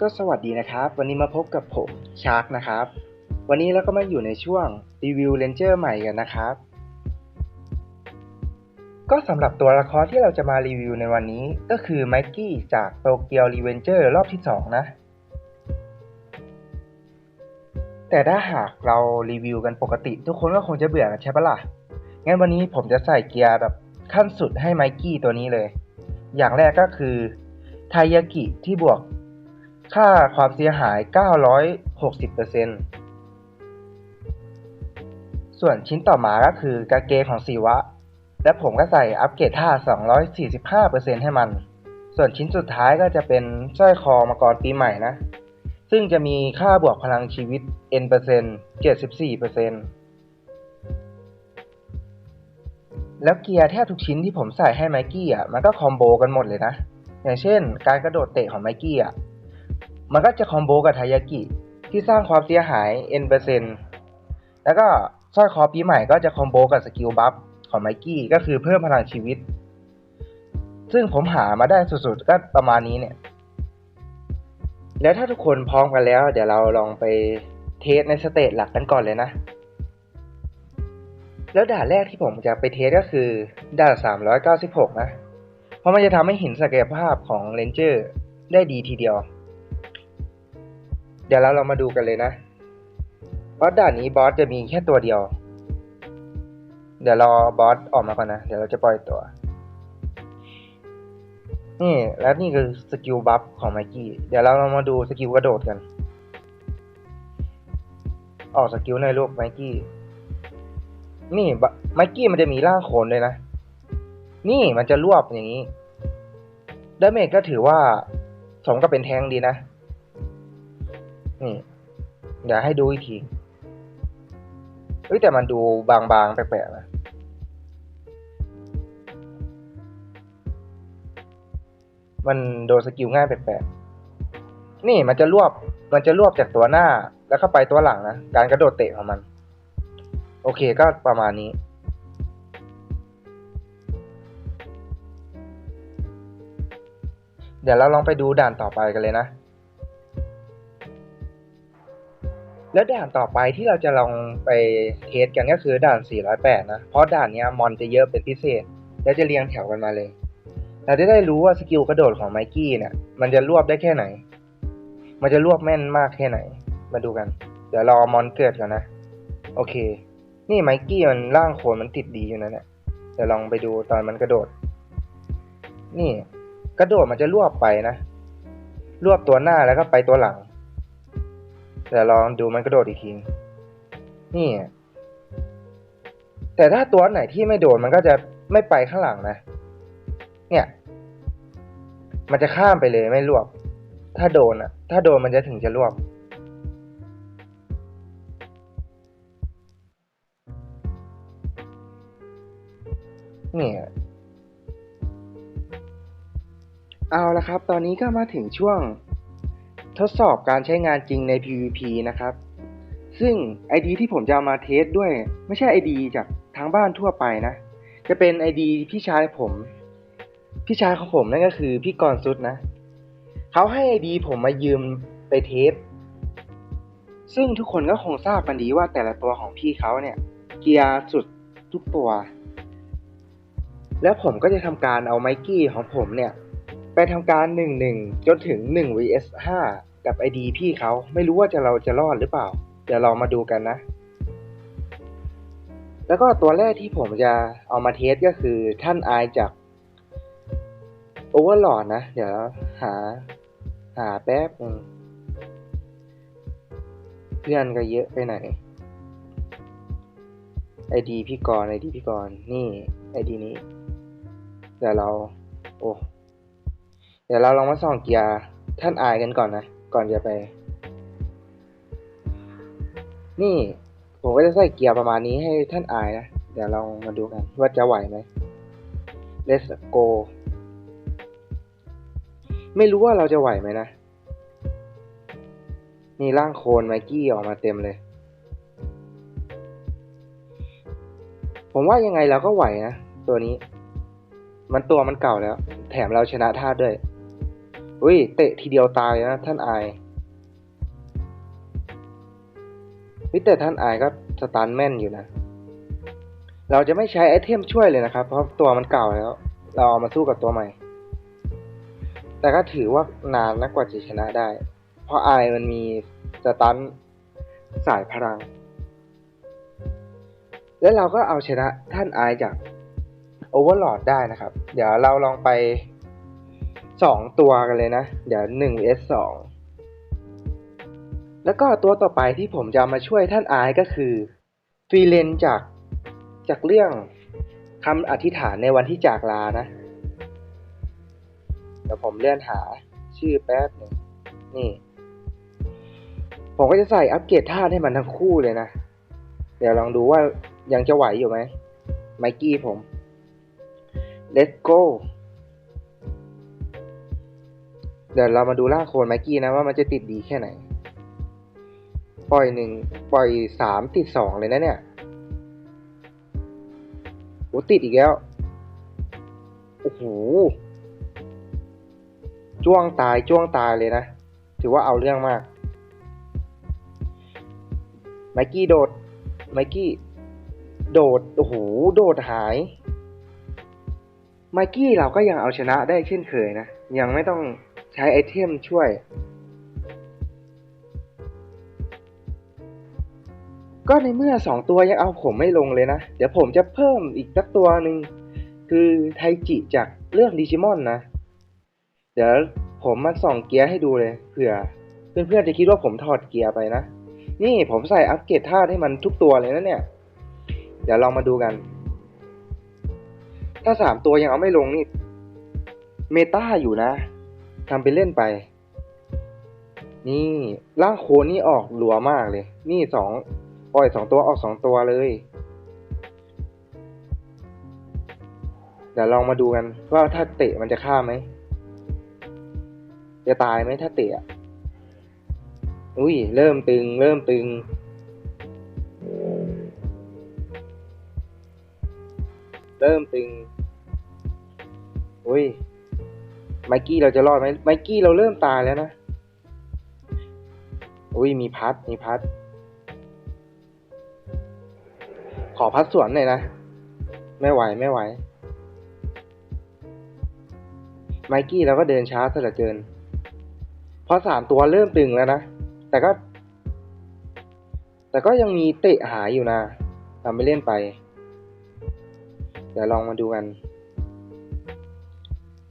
ก็สวัสดีนะครับ วันนี้มาพบกับผมชาร์กนะครับ วันนี้เราก็มาอยู่ในช่วงรีวิวเลนเจอร์ใหม่กันนะครับ ก็สำหรับตัวละครที่เราจะมารีวิวในวันนี้ก็คือไมกี้จากโตเกียวรีเวนเจอร์รอบที่ 2 นะ แต่ถ้าหากเรารีวิวกันปกติ ทุกคนก็คงจะเบื่อกันใช่ปะล่ะ งั้นวันนี้ผมจะใส่เกียร์แบบขั้นสุดให้ไมกี้ตัวนี้เลย อย่างแรกก็คือไทยากิที่บวก ค่าความเสียหาย 960%ส่วนชิ้นต่อมาก็คือกางเกงของสีวะ และผมก็ใส่อัปเกรดท่า 245%ให้มัน ส่วนชิ้นสุดท้ายก็จะเป็นสร้อยคอมังกรปีใหม่นะ ซึ่งจะมีค่าบวกพลังชีวิต n% 74%แล้วเกียร์แทบทุกชิ้นที่ผมใส่ให้ไมกี้อะ มันก็คอมโบกันหมดเลยนะ อย่างเช่น การกระโดดเตะของไมกี้อะ มันก็จะคอมโบกับทายากิที่สร้างความเสียหาย N แล้วก็สร้อยคอปีใหม่ก็จะคอมโบกับสกิลบัฟของไมกี้ก็คือเพิ่มพลังชีวิต ซึ่งผมหามาได้สุดๆ ก็ประมาณนี้เนี่ย แล้วถ้าทุกคนพร้อมกันแล้ว เดี๋ยวเราลองไปเทสในสเตจหลักกันก่อนเลยนะ แล้วด่านแรกที่ผมจะไปเทสก็คือด่าน 396 นะ เพราะมันจะทำให้เห็นศักยภาพของเลนเจอร์ได้ดีทีเดียว เดี๋ยวเราเรามาดูกันเลยนะเพราะด่านนี้บอสจะมีแค่ตัวเดียว เดี๋ยวรอบอสออกมาก่อนนะ เดี๋ยวเราจะปล่อยตัว นี่แล้วนี่คือสกิลบัฟของไมกี้ เดี๋ยวเราเรามาดูสกิลกระโดดกัน ออกสกิลในลูกไมกี้ นี่ไมกี้มันจะมีร่างโขนเลยนะ นี่มันจะรวบอย่างนี้ดาเมจก็ถือว่าสมกับเป็นแทงดีนะ นี่เดี๋ยวให้ดูอีกทีเฮ้ยแต่มันดูบางๆแปลกๆนะมันโดนสกิลง่ายแปลกๆ นี่มันจะรวบ มันจะรวบจากตัวหน้า แล้วก็ไปตัวหลังนะ การกระโดดเตะของมัน โอเคก็ประมาณนี้ เดี๋ยวเราลองไปดูด่านต่อไปกันเลยนะ แล้วด่านต่อไปที่เราจะลองไปเทสกันก็คือด่าน 408 นะ เพราะด่านนี้มอนจะเยอะเป็นพิเศษ แล้วจะเรียงแถวกันมาเลย เราจะได้รู้ว่าสกิลกระโดดของไมกี้เนี่ย มันจะรวบได้แค่ไหน มันจะรวบแม่นมากแค่ไหน มาดูกัน เดี๋ยวรอมอนเกิดก่อนนะ โอเค นี่ไมกี้มันร่างโคนมันติดดีอยู่นะเนี่ยเดี๋ยวลองไปดูตอนมันกระโดด นี่ กระโดดมันจะรวบไปนะ รวบตัวหน้าแล้วก็ไปตัวหลัง เดี๋ยวลองดูมันกระโดดอีกที นี่ แต่ถ้าตัวไหนที่ไม่โดนมันก็จะไม่ไปข้างหลังนะ เนี่ย มันจะข้ามไปเลยไม่รวบ ถ้าโดนอะถ้าโดนมันจะถึงจะรวบเนี่ย เอาละครับ ตอนนี้ก็มาถึงช่วง ทดสอบการใช้งานจริงใน PVP นะครับ ซึ่ง ID ที่ผมจะามาเทสด้วย ไม่ใช่ ID จากทางบ้านทั่วไปนะ จะเป็น ID พี่ชายผม พี่ชายของผมนั่นก็คือพี่กรณ์ซุดนะ เขาให้ ID ผมมายืมไปเทส ซึ่งทุกคนก็คงทราบกันดีว่าแต่ละตัวของพี่เขาเนี่ย เกียร์สุดทุกตัว แล้วผมก็จะทำการเอาไมกี้ของผมเนี่ย ไปทำการ 1 1 จนถึง 1 vs 5 กับ ID พี่เขาไม่รู้ว่าจะเราจะรอดหรือเปล่า เดี๋ยวเรามาดูกันนะ แล้วก็ตัวแรกที่ผมจะเอามาเทสก็คือท่านอายจาก Overlord นะ เดี๋ยวหา หาแป๊บนึงเพื่อนก็เยอะไปไหน ID พี่กรณ์ ID พี่กรณ์นี่ ID นี้ เดี๋ยวเรา โอ้ เดี๋ยวเราลองมาส่องเกียร์ท่านอายกันก่อนนะ ก่อนจะไป นี่ผมก็จะใส่เกียร์ประมาณนี้ให้ท่านอายนะ เดี๋ยวลองมาดูกันว่าจะไหวไหม Let's go ไม่รู้ว่าเราจะไหวไหมนะนี่ร่างโคลนไมกี้ออกมาเต็มเลย ผมว่ายังไงเราก็ไหวนะ ตัวนี้ มันตัวมันเก่าแล้ว แถมเราชนะท่าด้วย อุ้ย เตะทีเดียวตายนะท่านอายวิแต่ท่านอายก็สตาร์แม่นอยู่นะ เราจะไม่ใช้ไอเทมช่วยเลยนะครับ เพราะตัวมันเก่าแล้ว เราเอามาสู้กับตัวใหม่ แต่ก็ถือว่านานนะกว่าจะชนะได้ เพราะอายมันมีสตันสายพลัง แล้วเราก็เอาชนะท่านอายจากโอเวอร์ลอดได้นะครับ เดี๋ยวเราลองไป สองตัวกันเลยนะ เดี๋ยวหนึ่ง vs สองแล้วก็ตัวต่อไปที่ผมจะมาช่วยท่านอายก็คือฟรีเลนจากจากเรื่องคำอธิษฐานในวันที่จากลานะ เดี๋ยวผมเลื่อนหาชื่อแป๊บหนึงนี่ ผมก็จะใส่อัปเกรดท่าให้มันทั้งคู่เลยนะ เดี๋ยวลองดูว่ายังจะไหวอยู่ไหมไมกี้ผม let's go เดี๋ยวเรามาดูล่างโคนไมกี้นะว่ามันจะติดดีแค่ไหน ปล่อยหนึ่งปล่อยสามติดสองเลยนะเนี่ยโอ้ติดอีกแล้ว โอ้โห จ้วงตายจ้วงตายเลยนะ ถือว่าเอาเรื่องมาก ไมกี้โดด ไมกี้ โดด โอ้โห โดดหาย ไมกี้เราก็ยังเอาชนะได้เช่นเคยนะ ยังไม่ต้อง ใช้ไอเทมช่วย ก็ในเมื่อสองตัวยังเอาผมไม่ลงเลยนะ เดี๋ยวผมจะเพิ่มอีกสักตัวหนึ่งคือไทจิจากเรื่องดิจิมอนนะ เดี๋ยวผมมาส่องเกียร์ให้ดูเลยเผื่อเพื่อนๆจะคิดว่าผมถอดเกียร์ไปนะ นี่ผมใส่อัปเกรดท่าให้มันทุกตัวเลยนะเนี่ย เดี๋ยวลองมาดูกัน ถ้าสามตัวยังเอาไม่ลงนี่ เมตาอยู่นะ ทำไปเล่นไป นี่ร่างโคนี่ออกหลัวมากเลย นี่สองปล่อยสองตัวออกสองตัวเลย เดี๋ยวลองมาดูกันว่าถ้าเตะมันจะฆ่าไหม จะตายไหมถ้าเตะ อุ้ย เริ่มตึง เริ่มตึงเริ่มตึงอุ้ย ไมกี้เราจะรอดไหมไมกี้เราเริ่มตายแล้วนะ อุ้ยมีพัด มีพัด ขอพัดสวนหน่อยนะ ไม่ไหวไม่ไหว ไมกี้เราก็เดินช้าซะเหลือเกิน เพราะสามตัวเริ่มตึงแล้วนะ แต่ก็ แต่ก็ยังมีเตะหายอยู่นะทำไม่เล่นไป เดี๋ยวลองมาดูกัน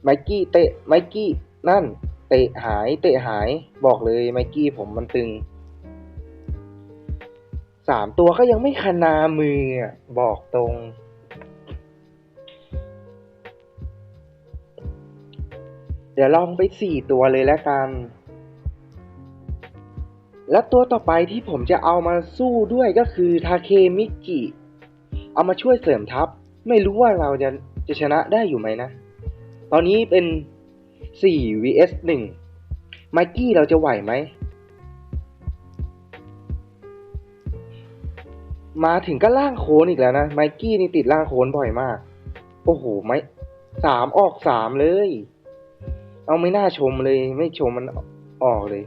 ไมกี้เตะไมกี้นั่น เตะหายเตะหายบอกเลยไมกี้ผมมันตึงสามตัวก็ยังไม่คนามืออะบอกตรง เดี๋ยวลองไปสี่ตัวเลยแล้วกัน และตัวต่อไปที่ผมจะเอามาสู้ด้วยก็คือทาเคมิกิ เอามาช่วยเสริมทัพ ไม่รู้ว่าเราจะจะชนะได้อยู่ไหมนะ ตอนนี้เป็น4 vs 1ไมกี้เราจะไหวไหม มาถึงก็ล่างโคนอีกแล้วนะไมกี้นี่ติดล่างโคนบ่อยมาก โอ้โหไม่สามออกสามเลย เอาไม่น่าชมเลย ไม่ชมมันออกเลย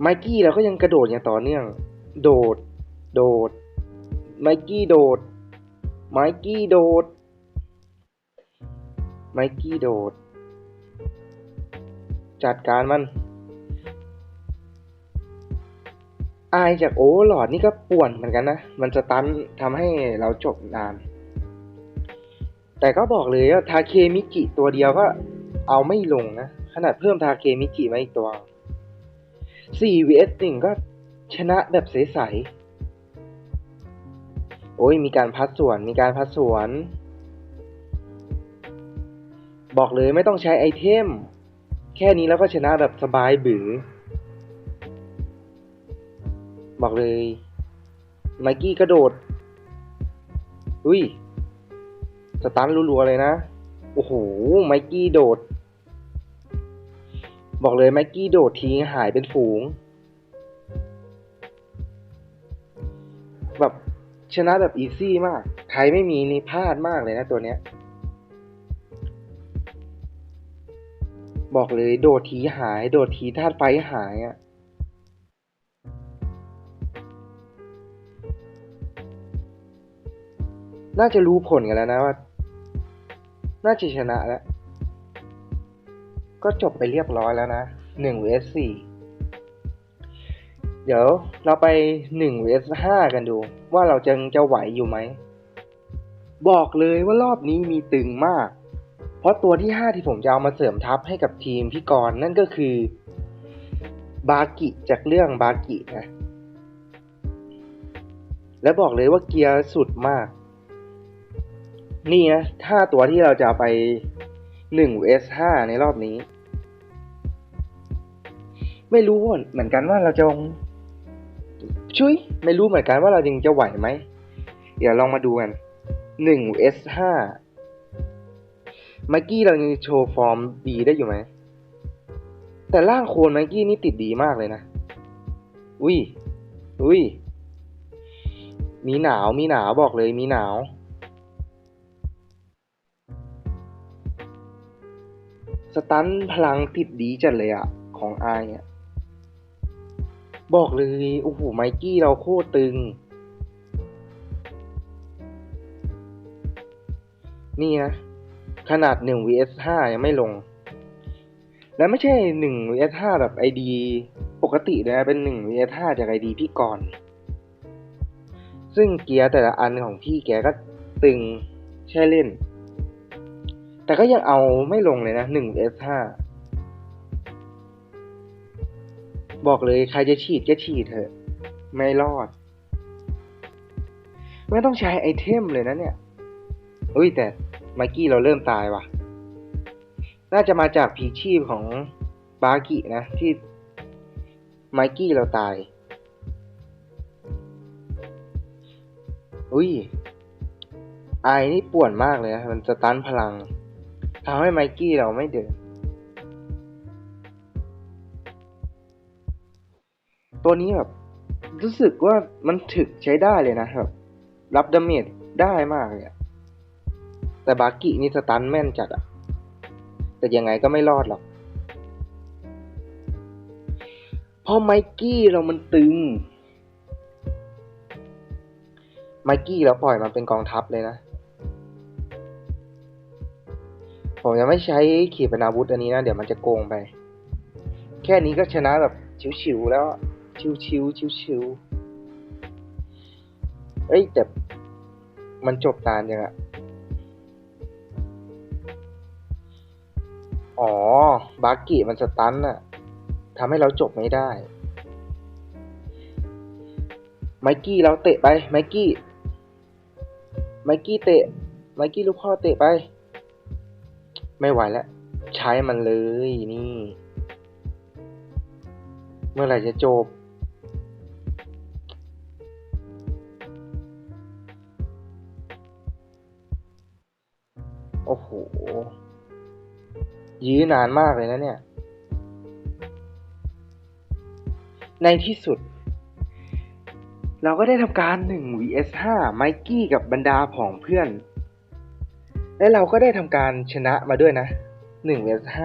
ไมกี้เราก็ยังกระโดดอย่างต่อเนื่อง โดด โดด ไมกี้โดด ไมกี้โดด ไมกี้โดด จัดการมัน อายจากโอเวอร์ลอดนี่ก็ป่วนเหมือนกันนะ มันจะตันทำให้เราจบนาน แต่ก็บอกเลยว่าทาเคมิจิตัวเดียวก็เอาไม่ลงนะ ขนาดเพิ่มทาเคมิจิมาอีกตัว 4 vs 1ก็ชนะแบบใสๆโอ้ยมีการพัดสวน มีการพัดสวน บอกเลยไม่ต้องใช้ไอเทม แค่นี้แล้วก็ชนะแบบสบายบือ บอกเลยไมกี้กระโดด อุ้ย สตันรัวๆเลยนะ โอ้โห ไมกี้โดด บอกเลยไมกี้โดดทิ้งหายเป็นฝูง แบบชนะแบบอีซี่มาก ใครไม่มีนี่พลาดมากเลยนะตัวเนี้ย บอกเลยโดดทีหาย โดดทีธาตุไฟหายอะ่ะน่าจะรู้ผลกันแล้วนะว่า น่าจะชนะแล้ว ก็จบไปเรียบร้อยแล้วนะหนึ่ง vs สี่เดี๋ยวเราไปหนึ่ง vs ห้ากันดู ว่าเราจะจะไหวอยู่ไหม บอกเลยว่ารอบนี้มีตึงมาก เพราะตัวที่ห้าที่ผมจะเอามาเสริมทัพให้กับทีมพี่กรณ์นั่นก็คือบากิจากเรื่องบากินะ และบอกเลยว่าเกียร์สุดมาก นี่นะถ้าตัวที่เราจะาไปหนึ่ง vs ห้าในรอบนี้ ไม่รู้เหมือนกันว่าเราจะชุยไม่รู้เหมือนกันว่าเรายังจะไหวไหม เดี๋ยวลองมาดูกันหนึ่ง s ห้า ไมกี้เรายังโชว์ฟอร์มดีได้อยู่ไหม แต่ล่างโคนไมกี้นี่ติดดีมากเลยนะ อุ้ย อุ้ย มีหนาว มีหนาวบอกเลย มีหนาว สตันพลังติดดีจัดเลยอะของไออะบอกเลย โอ้โห ไมกี้เราโคตรตึง นี่นะ ขนาด 1 vs 5 ยังไม่ลง และไม่ใช่ 1 vs 5 แบบ ID ปกติเลยนะ เป็น 1 vs 5 จาก ID พี่ก่อน ซึ่งเกียร์แต่ละอันของพี่แกก็ตึงใช่เล่น แต่ก็ยังเอาไม่ลงเลยนะ 1 vs 5 บอกเลยใครจะฉีดก็ฉีดเถอะ ไม่รอด ไม่ต้องใช้ไอเทมเลยนะเนี่ย อุ้ยแต่ ไมกี้เราเริ่มตายว่ะ น่าจะมาจากผีชีพของบากินะ ที่ไมกี้เราตาย อุ้ยไอนี่ป่วนมากเลยนะ มันจะตันพลังทำให้ไมกี้เราไม่เดิน ตัวนี้แบบ รู้สึกว่ามันถึกใช้ได้เลยนะแบบรับดาเมจได้มากเลยอะ แต่บากินี่สตันแม่นจัดอะแต่ยังไงก็ไม่รอดหรอกเพราะไมกี้เรามันตึง ไมกี้เราปล่อยมันเป็นกองทัพเลยนะ ผมจะไม่ใช้ขีปนาวุธอันนี้นะ เดี๋ยวมันจะโกงไป แค่นี้ก็ชนะแบบชิวๆแล้ว ชิวๆชิวๆเอ้ยแต่มันจบนานยังอะ บากิมันสตันน่ะทำให้เราจบไม่ได้ ไมกี้เราเตะไป ไมกี้ ไมกี้เตะ ไมกี้ลูกพ่อเตะไป ไม่ไหวแล้ว ใช้มันเลยนี่ เมื่อไหร่จะจบ โอ้โห ยื้อนานมากเลยนะเนี่ย ในที่สุด เราก็ได้ทำการ 1 vs 5ไมกี้กับบรรดาผองเพื่อน และเราก็ได้ทำการชนะมาด้วยนะ 1 vs 5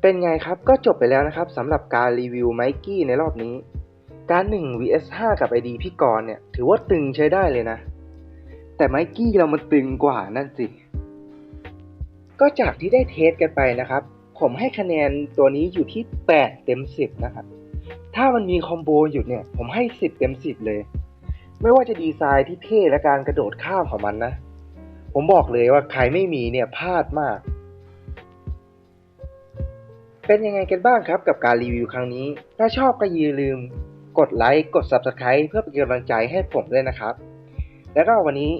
เป็นไงครับก็จบไปแล้วนะครับสำหรับการรีวิวไมกี้ในรอบนี้ การ 1 vs 5กับ ID พี่กรณ์เนี่ย ถือว่าตึงใช้ได้เลยนะ แต่ไมกี้เรามันตึงกว่านั่นสิ ก็จากที่ได้เทสกันไปนะครับ ผมให้คะแนนตัวนี้อยู่ที่ 8 เต็ม 10 นะครับ ถ้ามันมีคอมโบอยู่เนี่ย ผมให้ 10 เต็ม 10 เลย ไม่ว่าจะดีไซน์ที่เท่และการกระโดดข้ามของมันนะ ผมบอกเลยว่าใครไม่มีเนี่ยพลาดมาก เป็นยังไงกันบ้างครับกับการรีวิวครั้งนี้ ถ้าชอบก็อย่าลืม กดไลค์ กด Subscribe เพื่อเป็นกำลังใจให้ผมด้วยนะครับ แล้วก็วันนี้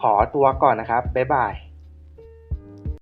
ขอตัวก่อนนะครับ บ๊ายบาย